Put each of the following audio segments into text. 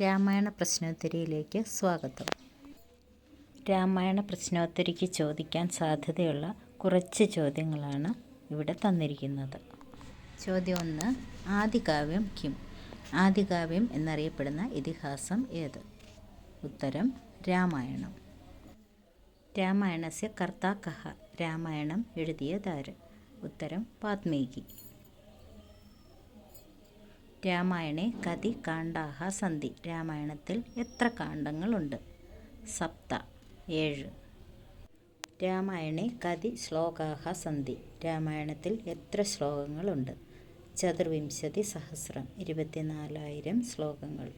രാമായണ പ്രശ്നോത്തരിയിലേക്ക് സ്വാഗതം. രാമായണ പ്രശ്നോത്തരിക്ക് ചോദിക്കാൻ സാധ്യതയുള്ള കുറച്ച് ചോദ്യങ്ങളാണ് ഇവിടെ തന്നിരിക്കുന്നത്. ചോദ്യം ഒന്ന് ആദികാവ്യം കിം? ആദികാവ്യം എന്നറിയപ്പെടുന്ന ഇതിഹാസം ഏത്? ഉത്തരം രാമായണം. രാമായണസ്യ കർത്താക്കഹ രാമായണം എഴുതിയതാര് ഉത്തരം വാത്മീകി. രാമായണേ കതി കാണ്ടാഹ സന്ധി. രാമായണത്തിൽ എത്ര കാണ്ഡങ്ങളുണ്ട്? സപ്ത. ഏഴ്. രാമായണേ കതി ശ്ലോകാഹ സന്ധി. രാമായണത്തിൽ എത്ര ശ്ലോകങ്ങളുണ്ട്? ചതുർവിംശതി സഹസ്രം. ഇരുപത്തിനാലായിരം ശ്ലോകങ്ങൾ.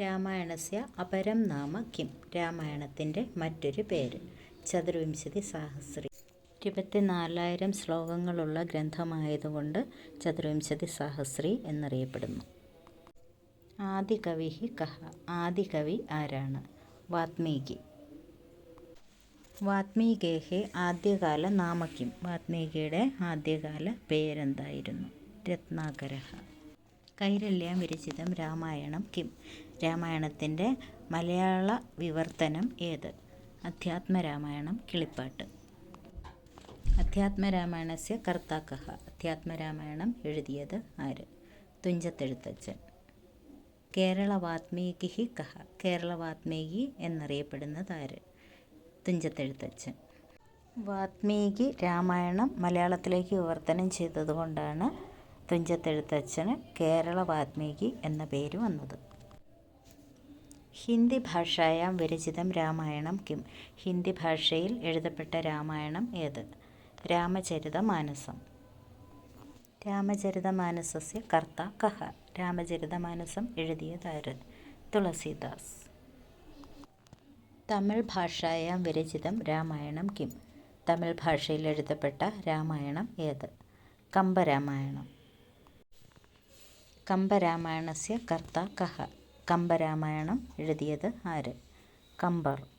രാമായണസ്യ അപരം നാമ കിം. രാമായണത്തിന്റെ മറ്റൊരു പേര്. ചതുർവിംശതി സഹസ്രി ഇരുപത്തിനാലായിരം ശ്ലോകങ്ങളുള്ള ഗ്രന്ഥമായതുകൊണ്ട് ചതുർവിംശതി സഹസ്രി എന്നറിയപ്പെടുന്നു. ആദികവി കഹ. ആദികവി ആരാണ്? വാത്മീകി. വാത്മീകേഹെ ആദ്യകാല നാമക്കിം. വാത്മീകിയുടെ ആദ്യകാല പേരെന്തായിരുന്നു? രത്നാകരഹ. കൈരല്യം വിരചിതം രാമായണം കിം. രാമായണത്തിന്റെ മലയാള വിവർത്തനം ഏത്? അധ്യാത്മരാമായണം കിളിപ്പാട്ട്. അധ്യാത്മരാമായണസ്യ കർത്താക്കഹ. അധ്യാത്മരാമായണം എഴുതിയത് ആര്? തുഞ്ചത്തെഴുത്തച്ഛൻ. കേരളവാത്മീകി കഹ. കേരളവാത്മീകി എന്നറിയപ്പെടുന്നത് ആര്? തുഞ്ചത്തെഴുത്തച്ഛൻ. വാത്മീകി രാമായണം മലയാളത്തിലേക്ക് വിവർത്തനം ചെയ്തതുകൊണ്ടാണ് തുഞ്ചത്തെഴുത്തച്ഛന് കേരളവാത്മീകി എന്ന പേര് വന്നത്. ഹിന്ദി ഭാഷായാം വിരചിതം രാമായണം കിം. ഹിന്ദി ഭാഷയിൽ എഴുതപ്പെട്ട രാമായണം ഏത്? രാമചരിതമാനസം. രാമചരിതമാനസസ്യ കർത്ത കഹ. രാമചരിതമാനസം എഴുതിയതാര് തുളസീദാസ്. തമിഴ് ഭാഷായാം വിരചിതം രാമായണം കിം. തമിഴ് ഭാഷയിൽ എഴുതപ്പെട്ട രാമായണം ഏത്? കമ്പരാമായണം. കമ്പരാമായണസ്യ കർത്ത കഹ. കമ്പരാമായണം എഴുതിയത് ആര്? കമ്പർ.